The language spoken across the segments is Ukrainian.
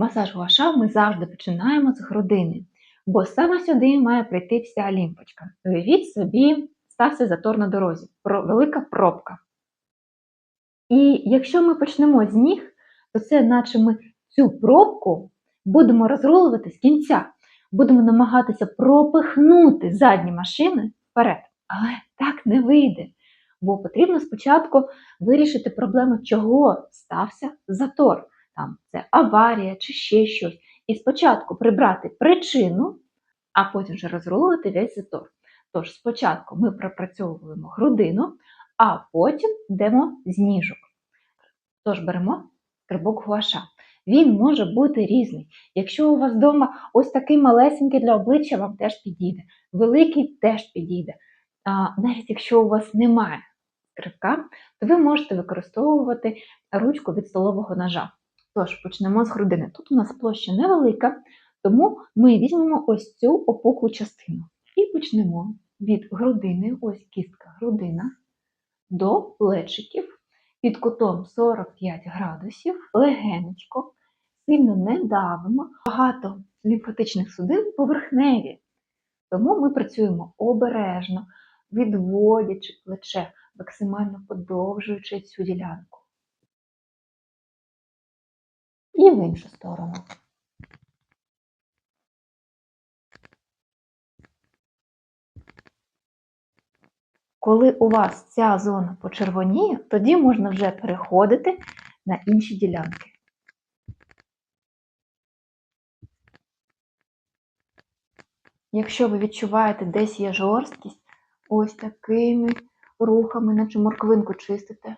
Масаж гуаша ми завжди починаємо з грудини, бо саме сюди має прийти вся лімфочка. Уявіть собі, стався затор на дорозі, велика пробка. І якщо ми почнемо з ніг, то це наче ми цю пробку будемо розрулювати з кінця, будемо намагатися пропихнути задні машини вперед. Але так не вийде, бо потрібно спочатку вирішити проблему, чого стався затор. Там це аварія чи ще щось. І спочатку прибрати причину, а потім вже розрулювати весь затор. Тож спочатку ми пропрацьовуємо грудину, а потім йдемо з ніжок. Тож беремо скрибок гуаша. Він може бути різний. Якщо у вас вдома ось такий малесенький для обличчя, вам теж підійде. Великий теж підійде. А, навіть якщо у вас немає скрибка, то ви можете використовувати ручку від столового ножа. Тож почнемо з грудини. Тут у нас площа невелика, тому ми візьмемо ось цю опуклу частину. І почнемо від грудини, ось кістка грудина, до плечиків під кутом 45 градусів, легенечко, сильно не давимо, багато лімфатичних судин поверхневі. Тому ми працюємо обережно, відводячи плече, максимально подовжуючи цю ділянку. І в іншу сторону. Коли у вас ця зона почервоніє, тоді можна вже переходити на інші ділянки. Якщо ви відчуваєте, десь є жорсткість, ось такими рухами, наче морквинку чистите,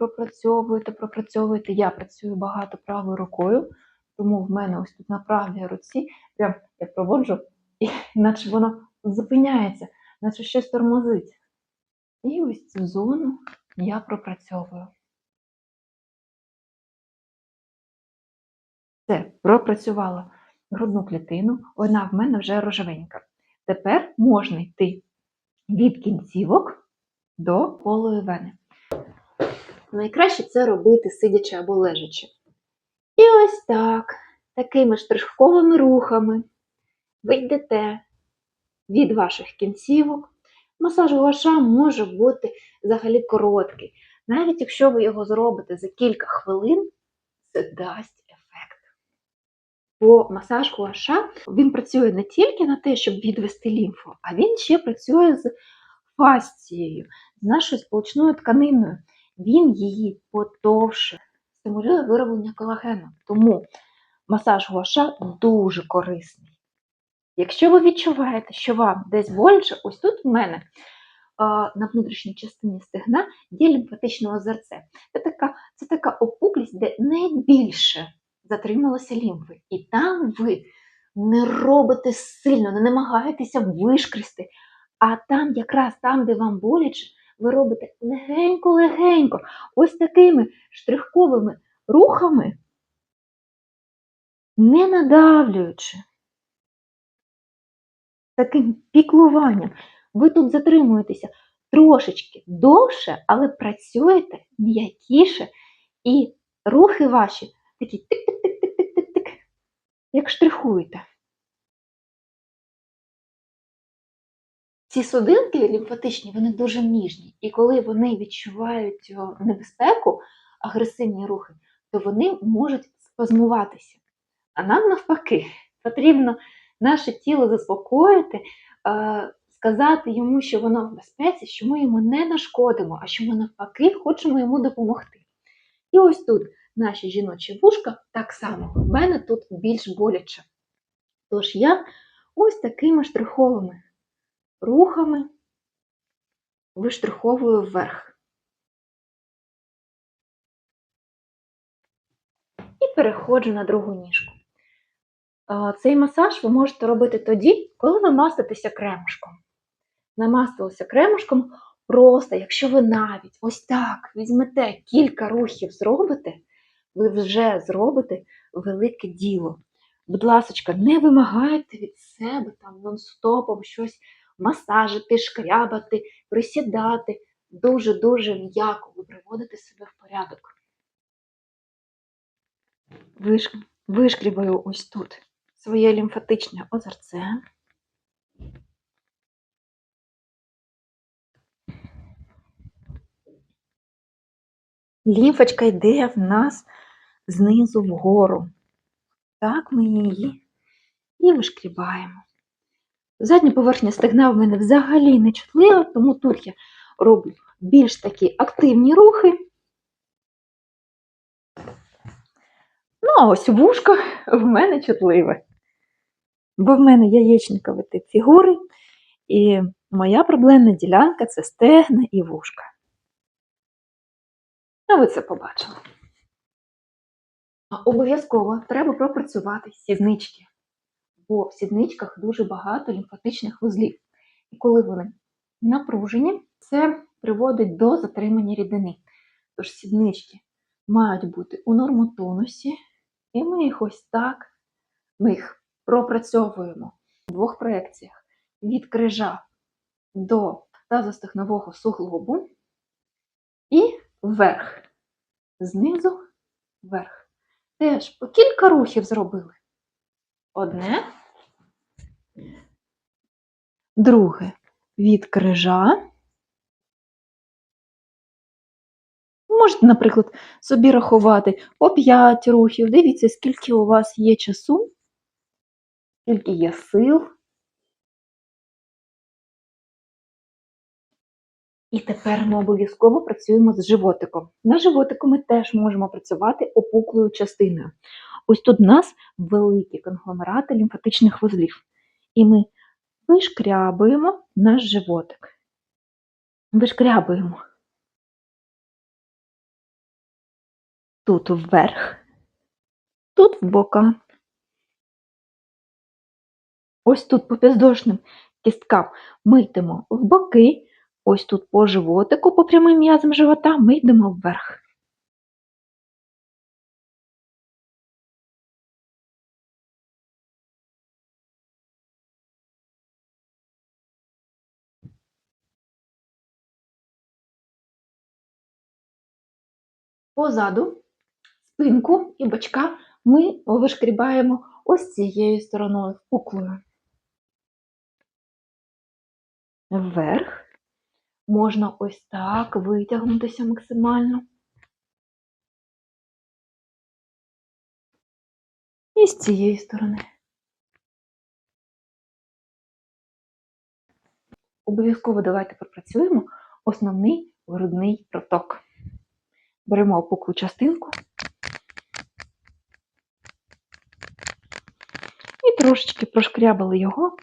пропрацьовуєте, пропрацьовуєте. Я працюю багато правою рукою, тому в мене ось тут на правій руці прям я проводжу, і наче воно зупиняється, наче щось тормозить. І ось цю зону я пропрацьовую. Все, пропрацювала грудну клітину, вона в мене вже рожевенька. Тепер можна йти від кінцівок до полої вени. Найкраще це робити сидячи або лежачи. І ось так, такими штришковими рухами ви йдете від ваших кінцівок. Масаж гуаша може бути взагалі короткий. Навіть якщо ви його зробите за кілька хвилин, це дасть ефект. Бо масаж гуаша він працює не тільки на те, щоб відвести лімфу, а він ще працює з фасцією, з нашою сполучною тканиною. Він її потовше, стимулює вироблення колагену. Тому масаж гуаша дуже корисний. Якщо ви відчуваєте, що вам десь боляче, ось тут в мене на внутрішній частині стегна є лімфатичне озерце. Це така, це така опуклість, де найбільше затрималося лімфи. І там ви не робите сильно, не намагаєтеся вишкрести, а там, якраз там, де вам боляче, ви робите легенько-легенько, ось такими штрихковими рухами, не надавлюючи таким піклуванням. Ви тут затримуєтеся трошечки довше, але працюєте м'якіше, і рухи ваші такі тик-тик-тик-тик-тик-тик, як штрихуєте. Ці судинки лімфатичні, вони дуже ніжні, і коли вони відчувають небезпеку, агресивні рухи, то вони можуть спазмуватися. А нам навпаки потрібно наше тіло заспокоїти, е, сказати йому, що воно в безпеці, що ми йому не нашкодимо, а що ми навпаки хочемо йому допомогти. І ось тут наші жіночі вушка так само, в мене тут більш боляче. Тож я ось такими штриховими рухами виштриховую вверх. І переходжу на другу ніжку. Цей масаж ви можете робити тоді, коли ви маститеся кремушком. Намастилися кремушком просто, якщо ви навіть ось так візьмете кілька рухів зробите, ви вже зробите велике діло. Будь ласка, не вимагайте від себе там нон-стопом щось масажити, шкрябати, присідати. Дуже-дуже м'яко ви приводите себе в порядок. Виш- вишкрібаю ось тут своє лімфатичне озерце. Лімфочка йде в нас знизу вгору. Так ми її і вишкрібаємо. Задня поверхня стегна в мене взагалі не чутлива, тому тут я роблю більш такі активні рухи. Ну, а ось вушко в мене чутливе. Бо в мене яєчниковий тип фігури, і моя проблемна ділянка це стегна і вушка. Ну, ви це побачили. Обов'язково треба пропрацювати сіднички, бо в сідничках дуже багато лімфатичних вузлів. І коли вони напружені, це приводить до затримання рідини. Тож сіднички мають бути у нормотонусі, і ми їх ось так ми їх пропрацьовуємо в двох проекціях: від крижа до тазостегнового суглобу і вверх, знизу вверх. Теж по кілька рухів зробили. Одне, друге від крижа. Можете, наприклад, собі рахувати по 5 рухів. Дивіться, скільки у вас є часу, скільки є сил. І тепер ми обов'язково працюємо з животиком. На животику ми теж можемо працювати опуклою частиною. Ось тут в нас великі конгломерати лімфатичних вузлів. І ми вишкрябуємо наш животик. Вишкрябуємо. Тут вверх, тут в бока. Ось тут по підвздошним кісткам ми йдемо в боки, ось тут по животику, по прямим м'язам живота, ми йдемо вверх. Позаду спинку і бочка ми вишкрібаємо ось цією стороною впуклою. Вверх. Можна ось так витягнутися максимально. І з цієї сторони. Обов'язково давайте пропрацюємо основний грудний проток. Беремо опуклу частинку і трошечки прошкрябали його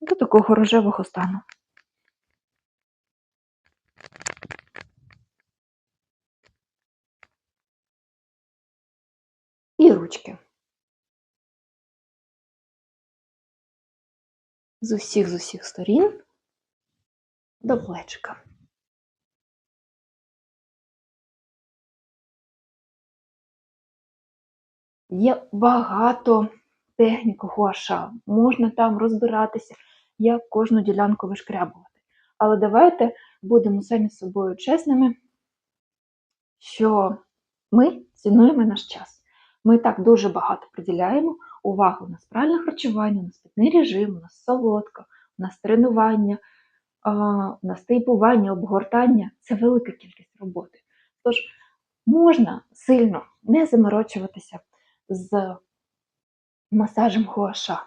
до такого рожевого стану. І ручки. З усіх з усіх сторін до плечика. Є багато технік гуаша, можна там розбиратися, як кожну ділянку вишкрябувати. Але давайте будемо самі з собою чесними, що ми цінуємо наш час. Ми так дуже багато приділяємо увагу на спральне харчування, на спитний режим, на солодко, на тренування, на стейпування, обгортання це велика кількість роботи. Тож можна сильно не заморочуватися з масажем гуаша.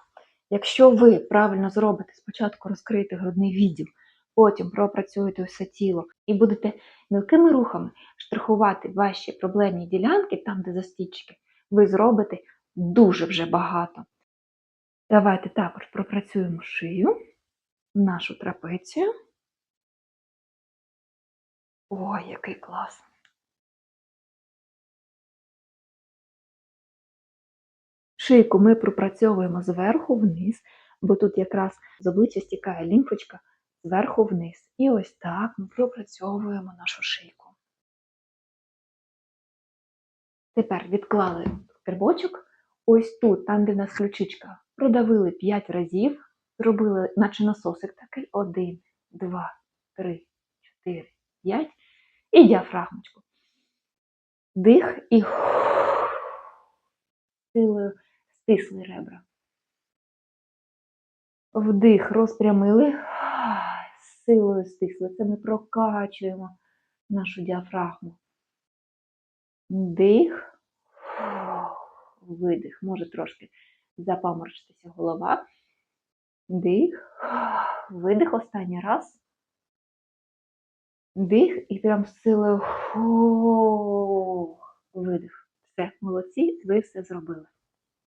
Якщо ви правильно зробите, спочатку розкрити грудний відділ, потім пропрацюєте усе тіло і будете мілкими рухами штрихувати ваші проблемні ділянки, там, де застічки, ви зробите дуже вже багато. Давайте також пропрацюємо шию, нашу трапецію. Ой, який клас! Шийку ми пропрацьовуємо зверху вниз, бо тут якраз з обличчя стікає лімфочка зверху вниз. І ось так ми пропрацьовуємо нашу шийку. Тепер відклали скрибочок. Ось тут, там, де в нас ключичка, продавили 5 разів, зробили, наче насосик такий: 1, 2, 3, 4, 5 і діафрагмочку. Дих і силою стисли ребра. Вдих, розпрямили, силою стисли. Це ми прокачуємо нашу діафрагму. Вдих, видих. Може трошки запаморочитися голова. Вдих, видих останній раз. Вдих і прям з силою видих. Все, молодці, ви все зробили.